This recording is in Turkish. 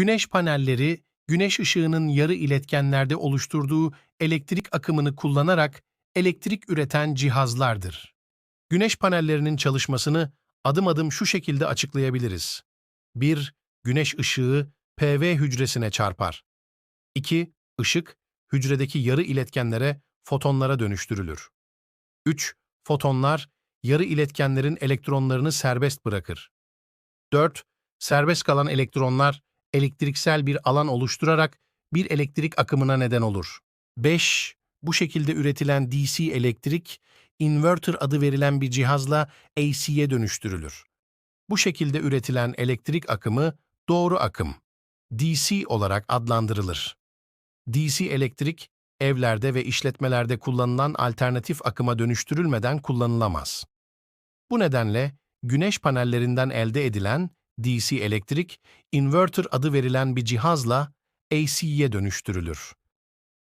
Güneş panelleri, güneş ışığının yarı iletkenlerde oluşturduğu elektrik akımını kullanarak elektrik üreten cihazlardır. Güneş panellerinin çalışmasını adım adım şu şekilde açıklayabiliriz. 1. Güneş ışığı PV hücresine çarpar. 2. Işık, hücredeki yarı iletkenlere, fotonlara dönüştürülür. 3. Fotonlar, yarı iletkenlerin elektronlarını serbest bırakır. 4. Serbest kalan elektronlar, elektriksel bir alan oluşturarak bir elektrik akımına neden olur. 5. Bu şekilde üretilen DC elektrik, inverter adı verilen bir cihazla AC'ye dönüştürülür. Bu şekilde üretilen elektrik akımı doğru akım, DC olarak adlandırılır. DC elektrik, evlerde ve işletmelerde kullanılan alternatif akıma dönüştürülmeden kullanılamaz. Bu nedenle güneş panellerinden elde edilen DC elektrik, inverter adı verilen bir cihazla AC'ye dönüştürülür.